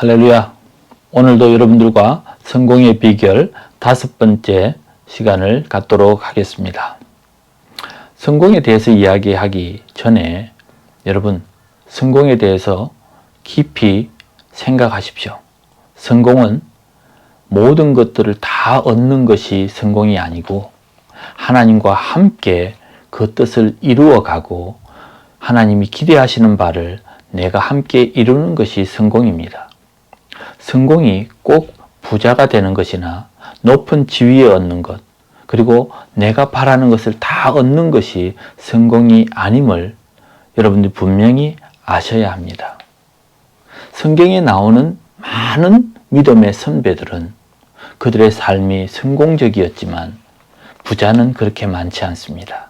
할렐루야. 오늘도 여러분들과 성공의 비결 다섯 번째 시간을 갖도록 하겠습니다. 성공에 대해서 이야기하기 전에 여러분, 성공에 대해서 깊이 생각하십시오. 성공은 모든 것들을 다 얻는 것이 성공이 아니고 하나님과 함께 그 뜻을 이루어 가고 하나님이 기대하시는 바를 내가 함께 이루는 것이 성공입니다. 성공이 꼭 부자가 되는 것이나 높은 지위에 얻는 것, 그리고 내가 바라는 것을 다 얻는 것이 성공이 아님을 여러분들 분명히 아셔야 합니다. 성경에 나오는 많은 믿음의 선배들은 그들의 삶이 성공적이었지만 부자는 그렇게 많지 않습니다.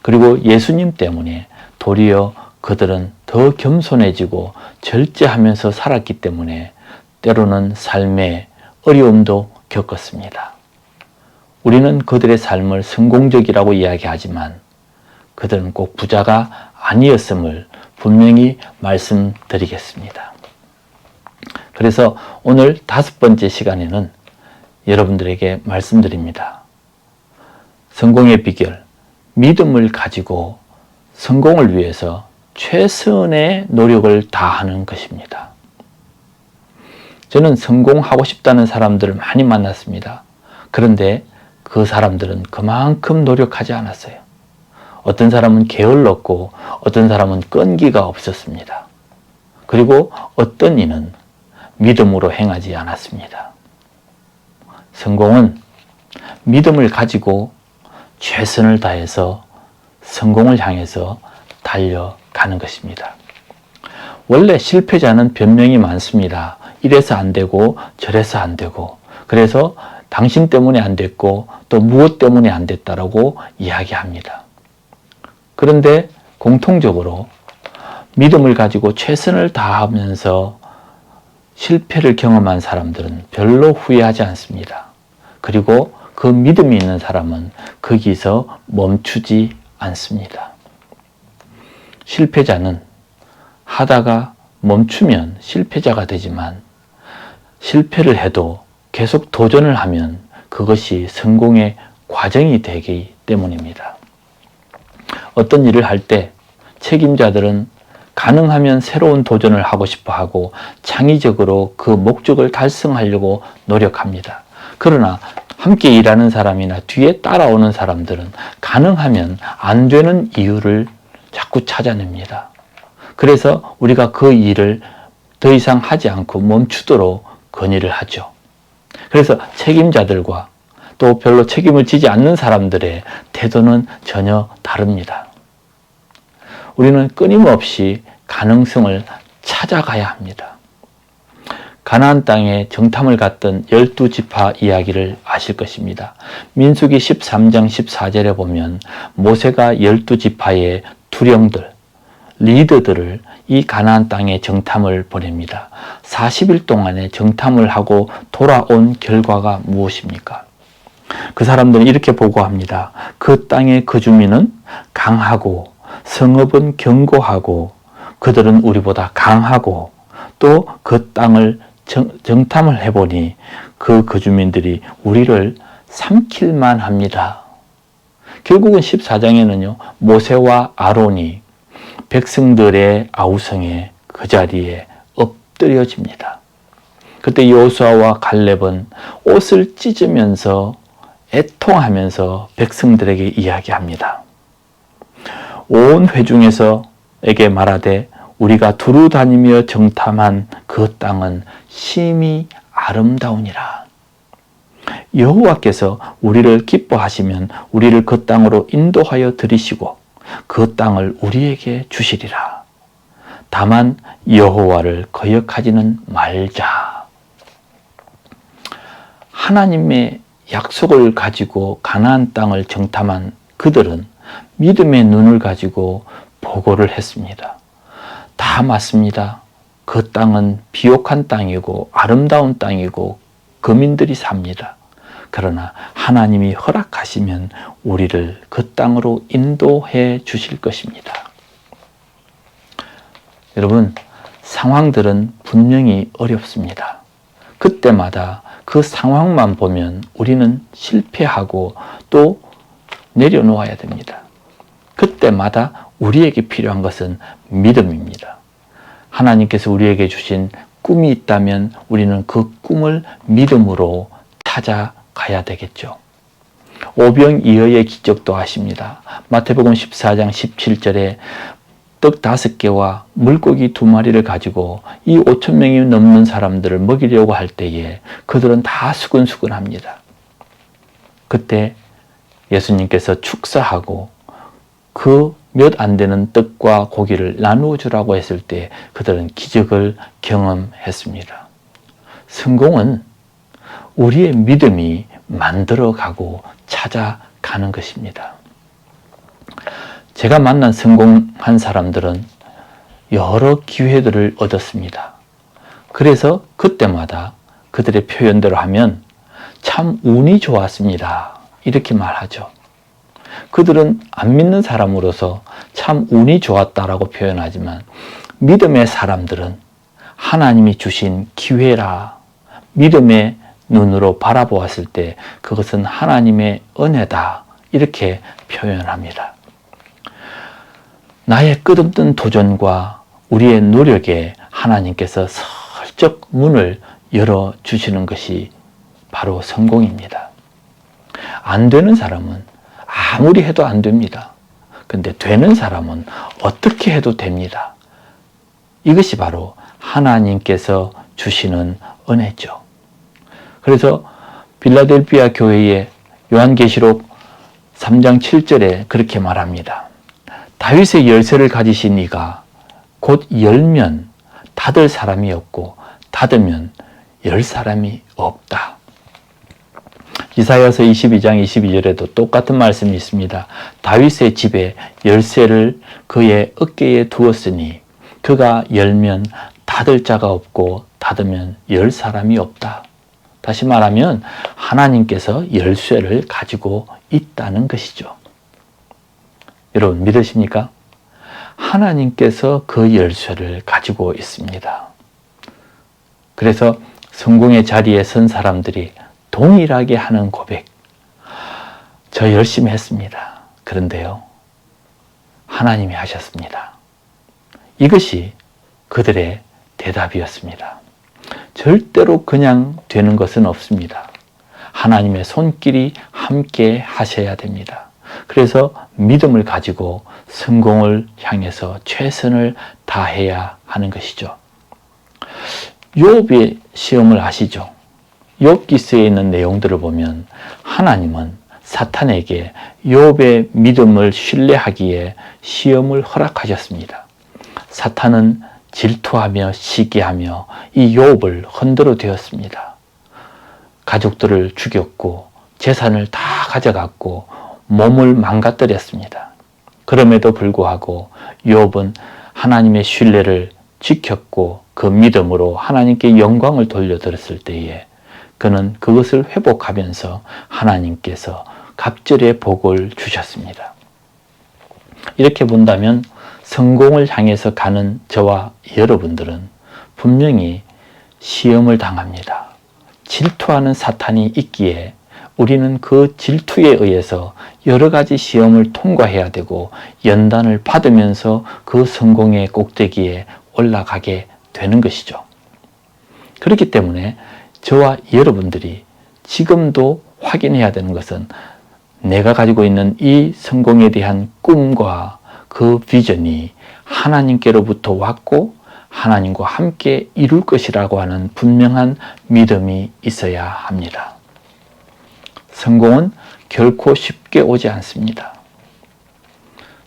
그리고 예수님 때문에 도리어 그들은 더 겸손해지고 절제하면서 살았기 때문에 때로는 삶에 어려움도 겪었습니다. 우리는 그들의 삶을 성공적이라고 이야기하지만 그들은 꼭 부자가 아니었음을 분명히 말씀드리겠습니다. 그래서 오늘 다섯 번째 시간에는 여러분들에게 말씀드립니다. 성공의 비결, 믿음을 가지고 성공을 위해서 최선의 노력을 다하는 것입니다. 저는 성공하고 싶다는 사람들을 많이 만났습니다. 그런데 그 사람들은 그만큼 노력하지 않았어요. 어떤 사람은 게을렀고 어떤 사람은 끈기가 없었습니다. 그리고 어떤 이는 믿음으로 행하지 않았습니다. 성공은 믿음을 가지고 최선을 다해서 성공을 향해서 달려가는 것입니다. 원래 실패자는 변명이 많습니다. 이래서 안 되고 저래서 안 되고 그래서 당신 때문에 안 됐고 또 무엇 때문에 안 됐다라고 이야기합니다. 그런데 공통적으로 믿음을 가지고 최선을 다하면서 실패를 경험한 사람들은 별로 후회하지 않습니다. 그리고 그 믿음이 있는 사람은 거기서 멈추지 않습니다. 실패자는 하다가 멈추면 실패자가 되지만 실패를 해도 계속 도전을 하면 그것이 성공의 과정이 되기 때문입니다. 어떤 일을 할 때 책임자들은 가능하면 새로운 도전을 하고 싶어 하고 창의적으로 그 목적을 달성하려고 노력합니다. 그러나 함께 일하는 사람이나 뒤에 따라오는 사람들은 가능하면 안 되는 이유를 자꾸 찾아냅니다. 그래서 우리가 그 일을 더 이상 하지 않고 멈추도록 건의를 하죠. 그래서 책임자들과 또 별로 책임을 지지 않는 사람들의 태도는 전혀 다릅니다. 우리는 끊임없이 가능성을 찾아가야 합니다. 가나안 땅에 정탐을 갔던 열두 지파 이야기를 아실 것입니다. 민수기 13장 14절에 보면 모세가 열두 지파의 두령들, 리더들을 이 가나안 땅에 정탐을 보냅니다. 40일 동안의 정탐을 하고 돌아온 결과가 무엇입니까? 그 사람들은 이렇게 보고합니다. 그 땅의 그 주민은 강하고 성읍은 견고하고 그들은 우리보다 강하고 또 그 땅을 정, 정탐을 해보니 그 거주민들이 우리를 삼킬만 합니다. 결국은 14장에는요, 모세와 아론이 백성들의 아우성에 그 자리에 엎드려집니다. 그때 여호수아와 갈렙은 옷을 찢으면서 애통하면서 백성들에게 이야기합니다. 온 회중에서 에게 말하되 우리가 두루 다니며 정탐한 그 땅은 심히 아름다우니라. 여호와께서 우리를 기뻐하시면 우리를 그 땅으로 인도하여 들이시고 그 땅을 우리에게 주시리라. 다만 여호와를 거역하지는 말자. 하나님의 약속을 가지고 가나안 땅을 정탐한 그들은 믿음의 눈을 가지고 보고를 했습니다. 다 맞습니다. 그 땅은 비옥한 땅이고 아름다운 땅이고 거민들이 삽니다. 그러나 하나님이 허락하시면 우리를 그 땅으로 인도해 주실 것입니다. 여러분, 상황들은 분명히 어렵습니다. 그때마다 그 상황만 보면 우리는 실패하고 또 내려놓아야 됩니다. 그때마다 우리에게 필요한 것은 믿음입니다. 하나님께서 우리에게 주신 꿈이 있다면 우리는 그 꿈을 믿음으로 찾아 가야 되겠죠. 오병이어의 기적도 아십니다. 마태복음 14장 17절에 떡 다섯 개와 물고기 두 마리를 가지고 이 5천 명이 넘는 사람들을 먹이려고 할 때에 그들은 다 수근수근합니다. 그때 예수님께서 축사하고 그 몇 안 되는 떡과 고기를 나누어 주라고 했을 때 그들은 기적을 경험했습니다. 성공은 우리의 믿음이 만들어가고 찾아가는 것입니다. 제가 만난 성공한 사람들은 여러 기회들을 얻었습니다. 그래서 그때마다 그들의 표현대로 하면 참 운이 좋았습니다. 이렇게 말하죠. 그들은 안 믿는 사람으로서 참 운이 좋았다라고 표현하지만 믿음의 사람들은 하나님이 주신 기회라 믿음의 눈으로 바라보았을 때 그것은 하나님의 은혜다 이렇게 표현합니다. 나의 끝없는 도전과 우리의 노력에 하나님께서 슬쩍 문을 열어 주시는 것이 바로 성공입니다. 안 되는 사람은 아무리 해도 안 됩니다. 근데 되는 사람은 어떻게 해도 됩니다. 이것이 바로 하나님께서 주시는 은혜죠. 그래서 빌라델피아 교회의 요한계시록 3장 7절에 그렇게 말합니다. 다윗의 열쇠를 가지신 이가 곧 열면 닫을 사람이 없고 닫으면 열 사람이 없다. 이사야서 22장 22절에도 똑같은 말씀이 있습니다. 다윗의 집에 열쇠를 그의 어깨에 두었으니 그가 열면 닫을 자가 없고 닫으면 열 사람이 없다. 다시 말하면 하나님께서 열쇠를 가지고 있다는 것이죠. 여러분 믿으십니까? 하나님께서 그 열쇠를 가지고 있습니다. 그래서 성공의 자리에 선 사람들이 동일하게 하는 고백. 저 열심히 했습니다. 그런데요. 하나님이 하셨습니다. 이것이 그들의 대답이었습니다. 절대로 그냥 되는 것은 없습니다. 하나님의 손길이 함께 하셔야 됩니다. 그래서 믿음을 가지고 성공을 향해서 최선을 다해야 하는 것이죠. 욥의 시험을 아시죠? 욥기서에 있는 내용들을 보면 하나님은 사탄에게 욥의 믿음을 신뢰하기에 시험을 허락하셨습니다. 사탄은 질투하며 시기하며 이 욥을 흔들어 되었습니다. 가족들을 죽였고 재산을 다 가져갔고 몸을 망가뜨렸습니다. 그럼에도 불구하고 욥은 하나님의 신뢰를 지켰고 그 믿음으로 하나님께 영광을 돌려드렸을 때에 그는 그것을 회복하면서 하나님께서 갑절의 복을 주셨습니다. 이렇게 본다면 성공을 향해서 가는 저와 여러분들은 분명히 시험을 당합니다. 질투하는 사탄이 있기에 우리는 그 질투에 의해서 여러 가지 시험을 통과해야 되고 연단을 받으면서 그 성공의 꼭대기에 올라가게 되는 것이죠. 그렇기 때문에 저와 여러분들이 지금도 확인해야 되는 것은 내가 가지고 있는 이 성공에 대한 꿈과 그 비전이 하나님께로부터 왔고 하나님과 함께 이룰 것이라고 하는 분명한 믿음이 있어야 합니다. 성공은 결코 쉽게 오지 않습니다.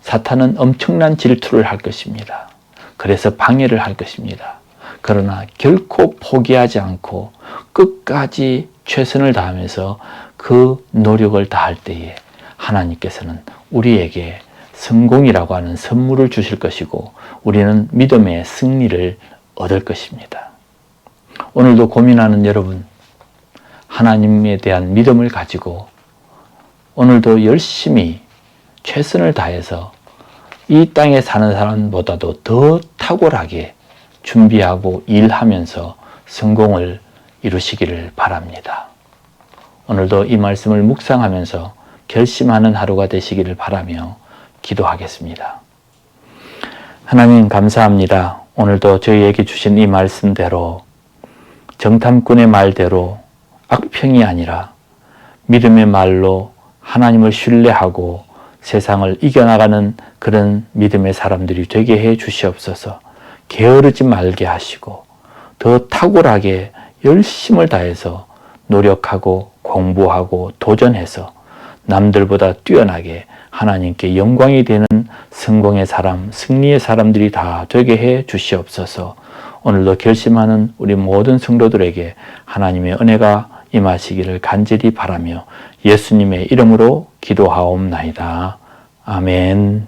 사탄은 엄청난 질투를 할 것입니다. 그래서 방해를 할 것입니다. 그러나 결코 포기하지 않고 끝까지 최선을 다하면서 그 노력을 다할 때에 하나님께서는 우리에게 성공이라고 하는 선물을 주실 것이고 우리는 믿음의 승리를 얻을 것입니다. 오늘도 고민하는 여러분, 하나님에 대한 믿음을 가지고 오늘도 열심히 최선을 다해서 이 땅에 사는 사람보다도 더 탁월하게 준비하고 일하면서 성공을 이루시기를 바랍니다. 오늘도 이 말씀을 묵상하면서 결심하는 하루가 되시기를 바라며 기도하겠습니다. 하나님 감사합니다. 오늘도 저희에게 주신 이 말씀대로 정탐꾼의 말대로 악평이 아니라 믿음의 말로 하나님을 신뢰하고 세상을 이겨나가는 그런 믿음의 사람들이 되게 해 주시옵소서 게으르지 말게 하시고 더 탁월하게 열심을 다해서 노력하고 공부하고 도전해서 남들보다 뛰어나게 하나님께 영광이 되는 성공의 사람, 승리의 사람들이 다 되게 해 주시옵소서. 오늘도 결심하는 우리 모든 성도들에게 하나님의 은혜가 임하시기를 간절히 바라며 예수님의 이름으로 기도하옵나이다. 아멘.